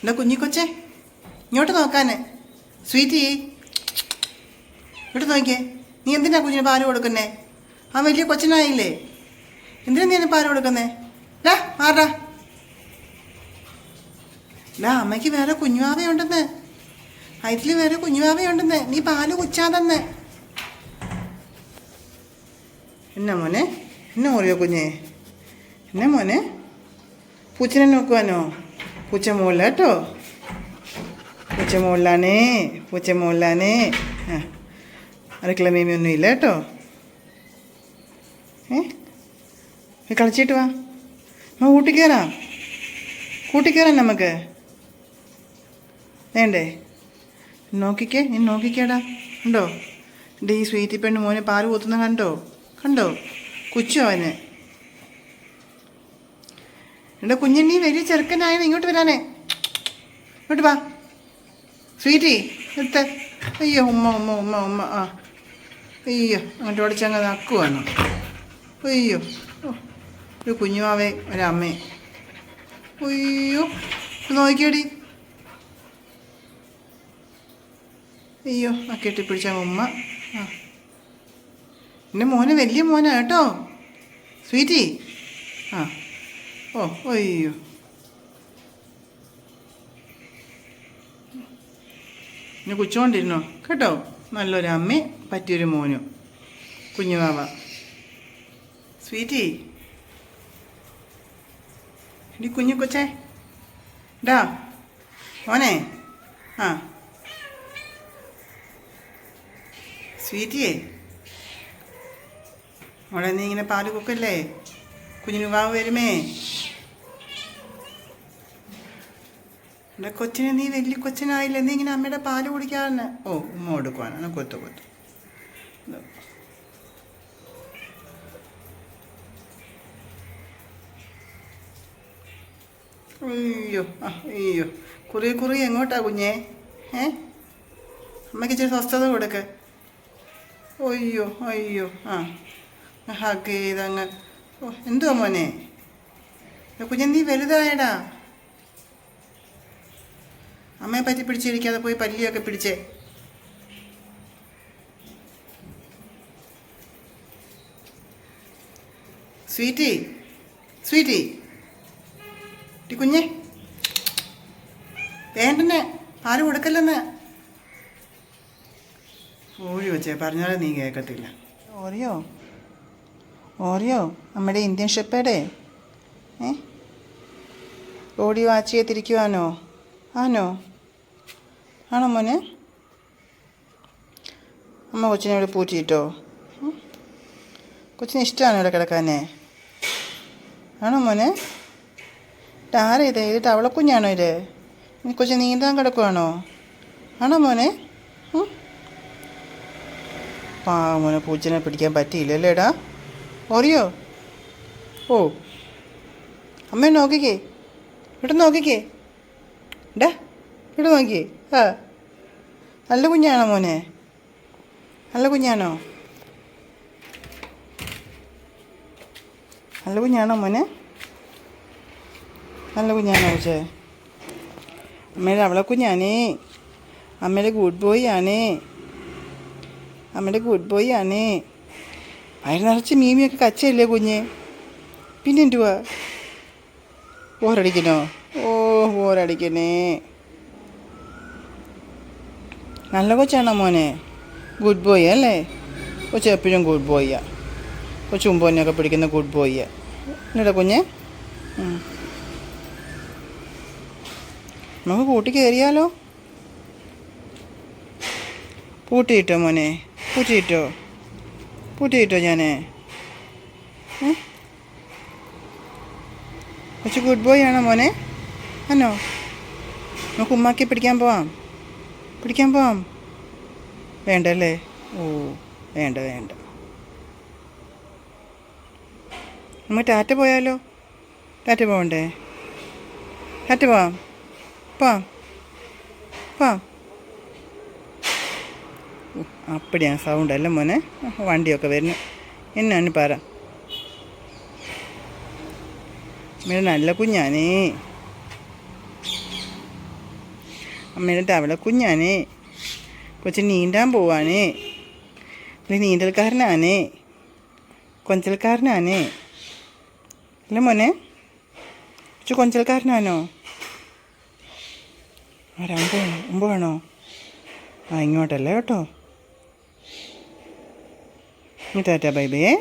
എന്താ കുഞ്ഞിക്കൊച്ചേ ഇങ്ങോട്ട് നോക്കാന്. സ്വീറ്റി ഇങ്ങോട്ട് നോക്കിയേ. നീ എന്തിനാ കുഞ്ഞിന് പാൽ കൊടുക്കുന്നേ? ആ വലിയ കൊച്ചനായില്ലേ? എന്തിനാ നീ എന്നെ പാൽ കൊടുക്കുന്നേ? ഡാ മാറാ ഡാ അമ്മയ്ക്ക് വേറെ കുഞ്ഞുവാവയുണ്ടെന്ന്. വയറ്റിൽ വേറെ കുഞ്ഞുവാവയുണ്ടെന്ന്. നീ പാൽ കുച്ചാതെന്ന്. എന്നാ മോനെ? എന്നാ ഓറിയോ കുഞ്ഞേ? എന്നാ മോനെ? പൂച്ചനെ നോക്കുവാനോ? പൂച്ച മുകളില കേട്ടോ. പൂച്ചമോളാണേ പൂച്ചമോളാണേ ആ അടുക്കള മീമിയൊന്നും ഇല്ല കേട്ടോ. ഏ? കളിച്ചിട്ട് വാ. നമ്മ കൂട്ടിക്കയറാം കൂട്ടിക്കയറാം നമുക്ക്. വേണ്ടേ? നോക്കിക്കേ നീ നോക്കിക്കേടാ. ഉണ്ടോ എന്റെ ഈ സ്വീറ്റി പെണ്ണ് മോനെ പാൽ കൂത്തുന്ന കണ്ടോ? കണ്ടോ? കുച്ചോ അവന്. എന്റെ കുഞ്ഞിനീ വലിയ ചെറുക്കനായത് ഇങ്ങോട്ട് വരാനേ. ഇങ്ങോട്ട് വാ. സ്വീറ്റി എടുത്ത് അയ്യോ ഉമ്മ ഉമ്മ ഉമ്മ ഉമ്മ. ആ. അയ്യോ അങ്ങോട്ട് ഓടിച്ചങ്ങ് നക്കുവാണ്. അയ്യോ. ഒരു കുഞ്ഞുമാവേ ഒരമ്മേ. അയ്യോ നോക്കിയടി. അയ്യോ ആ കെട്ടിപ്പിടിച്ച ഉമ്മ. ആ. എന്റെ മോന് വലിയ മോനാ കേട്ടോ. സ്വീറ്റി. ആ. ഓ അയ്യോ. ഇനി കുച്ചോണ്ടിരുന്നോ കേട്ടോ? നല്ലൊരു അമ്മയും പറ്റിയൊരു മോനും. കുഞ്ഞുവാവ സ്വീറ്റി. ഇനി കുഞ്ഞു കൊച്ചേ. ഡാ മോനെ. ആ. സ്വീറ്റിയേ. മോളെ നീ ഇങ്ങനെ പാൽ കൊക്കല്ലേ? കുഞ്ഞിന് വാവ് വരുമേ. എന്റെ കൊച്ചിനെ നീ വലിയ കൊച്ചിനായില്ല? നീ ഇങ്ങനെ അമ്മയുടെ പാൽ കുടിക്കാന്ന് ഓ ഉമ്മ കൊടുക്കുവാനാണ് കൊത്തു കൊത്തു. അയ്യോ അയ്യോ. കുറി കുറി എങ്ങോട്ടാ കുഞ്ഞേ? ഏ? അമ്മയ്ക്ക് ഇച്ചിരി സ്വസ്ഥത കൊടുക്ക. അയ്യോ അയ്യോ ആ. ഹഗ് ചെയ്തങ്ങ്. ഓ എന്തുവാ മോനെ? കുഞ്ഞെ നീ വലുതായടാ. അമ്മയെ പറ്റി പിടിച്ചിരിക്കാതെ പോയി പല്ലിയൊക്കെ പിടിച്ചേ. Sweety sweety. ടി കുഞ്ഞെ. വേണ്ടനെ ആരും കൊടുക്കല്ലെന്ന്. ഓഴി വെച്ചേ പറഞ്ഞാലും നീ കേൾക്കത്തില്ല ഓറിയോ? ഓറിയോ? നമ്മുടെ ഇന്ത്യൻ ഷെപ്പേടെ? ഏ? ഓടി വാച്ചിയെ തിരിക്കുവാനോ ആനോ ആണോ മോനെ? അമ്മ കൊച്ചിനെ ഇവിടെ പൂറ്റിയിട്ടോ? കൊച്ചിന് ഇഷ്ടമാണോ ഇവിടെ കിടക്കാനേ? ആണോ മോനെ? ഇതാരാ ഇത്? ഇത് തവളക്കുഞ്ഞാണോ ഇത്? കൊച്ചു നീന്താൻ കിടക്കുവാണോ? ആണോ മോനെ? പാ മോനെ പൂച്ചനെ പിടിക്കാൻ പറ്റിയില്ല അല്ലേടാ ഓറിയോ? ഓ. അമ്മ നോക്കിക്കേ. ഇവിടെ നോക്കിക്കേ. ഡാ ഇവിടെ നോക്കിയേ. ആ നല്ല കുഞ്ഞാണോ മോനെ? നല്ല കുഞ്ഞാണോ? നല്ല കുഞ്ഞാണോ മോനെ? നല്ല കുഞ്ഞാണോ പക്ഷേ അമ്മയുടെ അവളെ കുഞ്ഞാണേ. അമ്മയുടെ ഗുഡ് ബോയ് ആണേ. അമ്മയുടെ ഗുഡ് ബോയ് ആണേ. വയറ് നിറച്ച് മീമിയൊക്കെ കച്ചയല്ലേ കുഞ്ഞ്? പിന്നെ എന്തുവാ ഓരടിക്കണോ ഓ ബോറടിക്കണേ നല്ല കൊച്ചാണോ മോനെ? ഗുഡ് ബോയ് അല്ലേ? കൊച്ചു എപ്പോഴും ഗുഡ് ബോയ്യാ കൊച്ചു ഉമ്പോനെയൊക്കെ പിടിക്കുന്ന ഗുഡ് ബോയ്യാ എന്നിട്ട കുഞ്ഞെ. നമുക്ക് കൂട്ടി കയറിയാലോ പൂട്ടിയിട്ടോ മോനെ? പൂട്ടിയിട്ടോ പൂട്ടിയിട്ടോ ഞാനേ? ഏ? കൊച്ചു ഗുഡ് ബോയ് ആണോ മോനെ? ആണോ? നമുക്ക് ഉമ്മാക്കി പിടിക്കാൻ പോവാം. പിടിക്കാൻ പോവാം വേണ്ട അല്ലേ ഓ വേണ്ട വേണ്ട. നമ്മൾ ടാറ്റ പോയാലോ? ടാറ്റ പോകണ്ടേ ടാറ്റ പോവാം. പോവാം. പോവാം. ഓ, അപ്പടിയാ സൗണ്ട് അല്ലേ മോനെ? വണ്ടിയൊക്കെ വരുന്നു. എന്നാണ് പറ. നല്ല കുഞ്ഞാനേ അമ്മയുടെ തവള കുഞ്ഞാനേ. കൊച്ചു നീന്താൻ പോവാനേ. ഇത് നീന്തൽക്കാരനാണേ കൊഞ്ചൽക്കാരനാണേ അല്ല മോനെ? കൊച്ചു കൊഞ്ചൽക്കാരനാണോ? ആരാ അമ്പോ വേണോ? ആ ഇങ്ങോട്ടല്ലേ കേട്ടോ. ഇനി ടാറ്റ ബൈ ബൈ